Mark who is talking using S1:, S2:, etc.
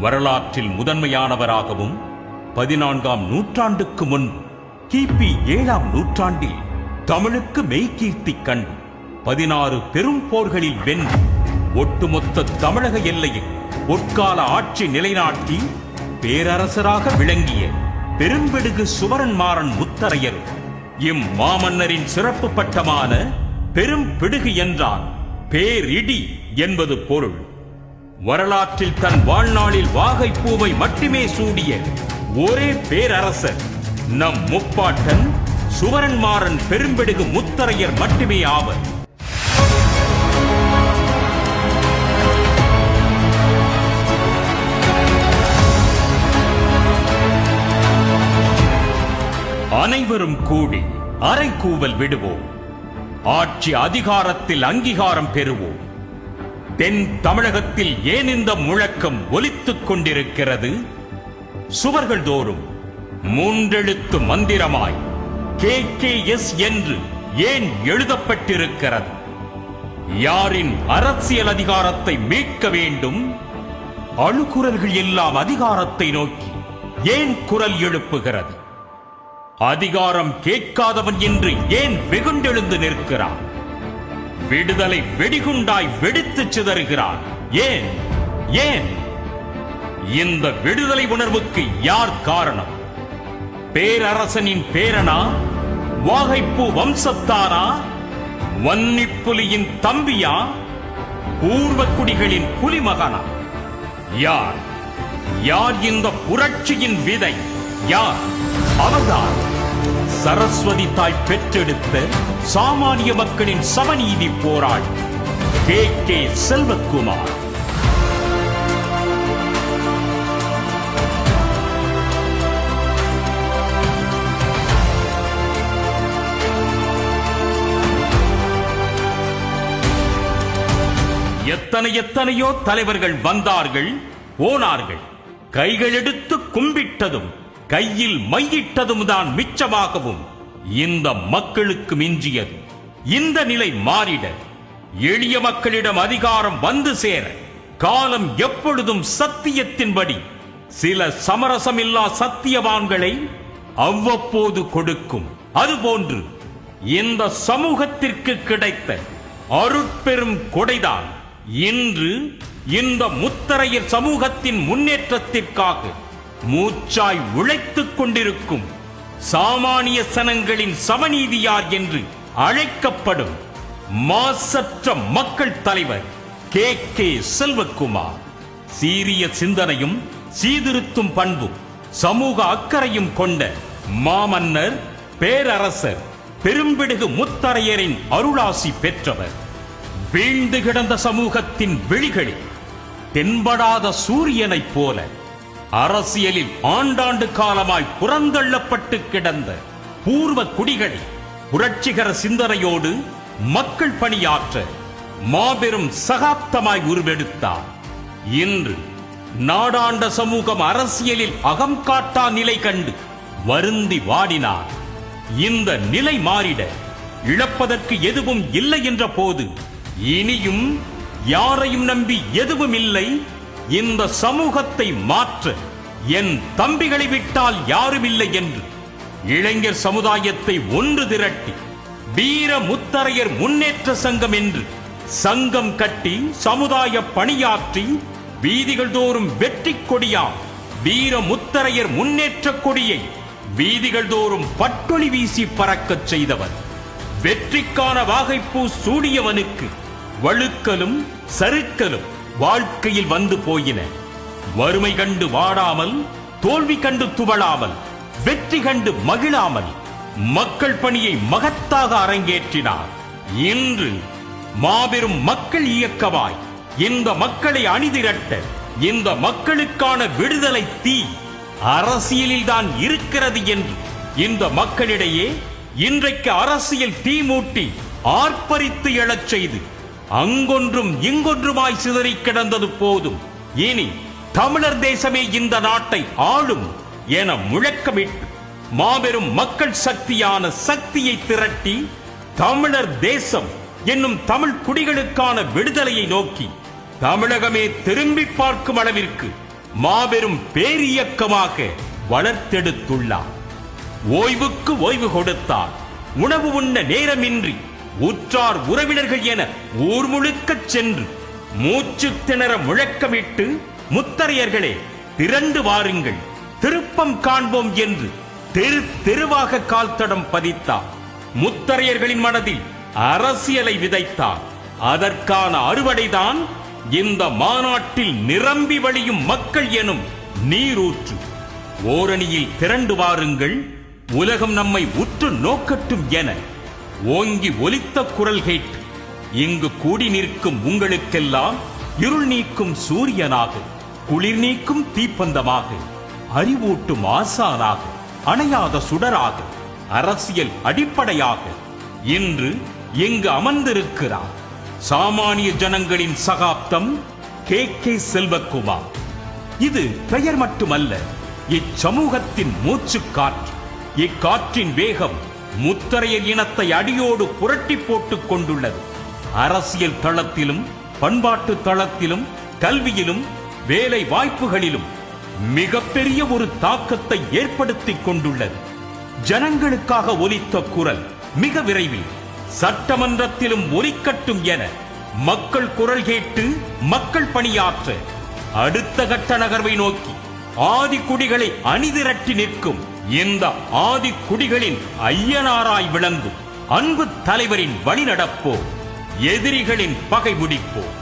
S1: வரலாற்றில் முதன்மையானவராகவும் பதினான்காம் நூற்றாண்டுக்கு முன்பு கிபி ஏழாம் நூற்றாண்டில் தமிழுக்கு மெய்கீர்த்தி கண்டு பதினாறு பெரும் போர்களில் வென்று ஒட்டுமொத்த தமிழக எல்லையில் பொற்கால ஆட்சி நிலைநாட்டி பேரரசராக விளங்கிய பெரும்பெடுகு சுவரன்மாறன் முத்தரையர் இம் மாமன்னரின் சிறப்பு பட்டமான பெரும் பிடுகு என்றான் பேரிடி என்பது பொருள். வரலாற்றில் தன் வாழ்நாளில் வாகைப்பூவை மட்டுமே சூடிய ஒரே பேரரசர் நம் முப்பாட்டன் சுவரன்மாறன் பெரும்பெடுகு முத்தரையர் மட்டுமே ஆவர். அனைவரும் கூடி அரைக்கூவல் விடுவோம். ஆட்சி அதிகாரத்தில் அங்கீகாரம் பெறுவோம். தென் தமிழகத்தில் ஏன் இந்த முழக்கம் ஒலித்துக் கொண்டிருக்கிறது? சுவர்கள் தோறும் மூன்றெழுத்து மந்திரமாய் கே கே எஸ் என்று ஏன் எழுதப்பட்டிருக்கிறது? யாரின் அரசியல் அதிகாரத்தை மீட்க வேண்டும்? அழுகுரல்கள் எல்லாம் அதிகாரத்தை நோக்கி ஏன் குரல் எழுப்புகிறது? அதிகாரம் கேட்காதவன் என்று ஏன் வெகுண்டெழுந்து நிற்கிறான்? விடுதலை வெடிகுண்டாய் வெடித்துச் சிதறுகிறார். ஏன்? ஏன்? இந்த விடுதலை உணர்வுக்கு யார் காரணம்? பேரரசனின் பேரனா? வாகைப்பூ வம்சத்தாரா? வன்னிப்புலியின் தம்பியா? பூர்வக்குடிகளின் புலிமகனா? யார்? யார் இந்த புரட்சியின் விதை? யார்? அவர்தான். சரஸ்வதி தாய் பெற்றெடுத்த சாமானிய மக்களின் சமநீதி போராள் கே. கே. செல்வக்குமார் எத்தனை எத்தனையோ தலைவர்கள் வந்தார்கள் போனார்கள். கைகள் எடுத்து கும்பிட்டதும் கையில் மையிட்டதும் தான் மிச்சமாகவும். இந்த மக்களுக்கு மிஞ்சியது. இந்த நிலை மாறிட. எளிய மக்களிடம் அதிகாரம் வந்து சேர. காலம் எப்பொழுதும் சத்தியத்தின்படி. சில சமரசமில்லா சத்தியவான்களை அவ்வப்போது கொடுக்கும். அதுபோன்று இந்த சமூகத்திற்கு கிடைத்த அருட்பெரும் கொடைதான் இன்று இந்த முத்தரையர் சமூகத்தின் முன்னேற்றத்திற்காக மூச்சாய் உழைத்துக் கொண்டிருக்கும் சாமானிய சனங்களின் சமநீதியார் என்று அழைக்கப்படும் மாசற்ற மக்கள் தலைவர் கே. கே. செல்வக்குமார் சீரிய சிந்தனையும் சீர்திருத்தும் பண்பும் சமூக அக்கறையும் கொண்ட மாமன்னர் பேரரசர் பெரும்பிடுகு முத்தரையரின் அருளாசி பெற்றவர். வீழ்ந்து கிடந்த சமூகத்தின் விழிகளில் தென்படாத சூரியனைப் போல அரசியலில் ஆண்டாண்டு காலமாய் புறந்தள்ளப்பட்டு கிடந்த பூர்வ குடிகள் புரட்சிகர சிந்தனையோடு மக்கள் பணியாற்ற மாபெரும் சகாப்தமாய் உருவெடுத்தார். இன்று நாடாண்ட சமூகம் அரசியலில் அகம் காட்டா நிலை கண்டு வருந்தி வாடினார். இந்த நிலை மாறிட இழப்பதற்கு எதுவும் இல்லை என்ற போது இனியும் யாரையும் நம்பி எதுவும் இல்லை இந்த சமூகத்தை மாற்ற. என் தம்பிகளை விட்டால் யாரும் இல்லை என்று இளைஞர் சமுதாயத்தை ஒன்று திரட்டி வீர முத்தரையர் முன்னேற்ற சங்கம் என்று சங்கம் கட்டி சமுதாய பணியாற்றி வீதிகள் தோறும் வெற்றி கொடியாம் வீர முத்தரையர் முன்னேற்ற கொடியை வீதிகள் தோறும் பட்டொளி வீசி பறக்கச் செய்தவர். வெற்றிக்கான வாகைப்பூ சூடியவனுக்கு வழுக்கலும் சறுக்கலும் வாழ்க்கையில் வந்து போயின. வறுமை கண்டு வாடாமல் தோல்வி கண்டு துவளாமல் வெற்றி கண்டு மகிழாமல் மக்கள் பணியை மகத்தாக அரங்கேற்றினார். இன்று மாபெரும் மக்கள் இயக்கவாய் இந்த மக்களை அணிதிரட்ட இந்த மக்களுக்கான விடுதலை தீ அரசியலில் தான் இருக்கிறது என்று இந்த மக்களிடையே இன்றைக்கு அரசியல் தீ மூட்டி ஆர்ப்பரித்து எழச் செய்து அங்கொன்றும் இங்கொன்றுமாய் சிதறிக் கிடந்தது போதும். இனி தமிழர் தேசமே இந்த நாட்டை ஆளும் என முழக்கமிட்டு மாபெரும் மக்கள் சக்தியான சக்தியை திரட்டி தமிழர் தேசம் என்னும் தமிழ் குடிகளுக்கான விடுதலையை நோக்கி தமிழகமே திரும்பி பார்க்கும் அளவிற்கு மாபெரும் பேரியக்கமாக வளர்த்தெடுத்துள்ளார். ஓய்வுக்கு ஓய்வு கொடுத்தார். உணவு உண்ண நேரமின்றி உற்றார் உறவினர்கள் என ஊர் முழுக்கச் சென்று மூச்சு திணற முழக்கமிட்டு முத்தரையர்களே திரண்டு வாருங்கள். திருப்பம் காண்போம் என்று தெரு தெருவாக கால் தடம் பதித்தார். முத்தரையர்களின் மனதில் அரசியலை விதைத்தார். அதற்கான அறுவடைதான் இந்த மாநாட்டில் நிரம்பி வழியும் மக்கள் எனும் நீரூற்று. ஓரணியில் திரண்டு வாருங்கள். உலகம் நம்மை உற்று நோக்கட்டும் என ஓங்கி ஒலித்த குரல் கேட்டு இங்கு கூடி நிற்கும் உங்களுக்கெல்லாம் இருள் நீக்கும் சூரியனாக குளிர் நீக்கும் தீப்பந்தமாக அறிவூட்டும் ஆசானாக அணையாத சுடராக அரசியல் அடிப்படையாக இன்று இங்கு அமர்ந்திருக்கிறார். சாமானிய ஜனங்களின் சகாப்தம் கே. கே. செல்வக்குமார். இது பெயர் மட்டுமல்ல இச்சமூகத்தின் மூச்சுக் காற்று இக்காற்றின் வேகம் முத்தரையர் இனத்தை அடியோடு புரட்டி போட்டுக் கொண்டுள்ளது. அரசியல் தளத்திலும் பண்பாட்டு தளத்திலும் கல்வியிலும் வேலை வாய்ப்புகளிலும் மிகப்பெரிய ஒரு தாக்கத்தை ஏற்படுத்திக் கொண்டுள்ளது. ஜனங்களுக்காக ஒலித்த குரல் மிக விரைவில் சட்டமன்றத்திலும் ஒலிக்கட்டும் என மக்கள் குரல் கேட்டு மக்கள் பணியாற்ற அடுத்த கட்ட நகர்வை நோக்கி ஆதிக்குடிகளை அணிதிரட்டி நிற்கும் இந்த ஆதி குடிகளின் ஐயனாராய் விளங்கும் அன்பு தலைவரின் வழிநடப்போ எதிரிகளின் பகை முடிப்போம்.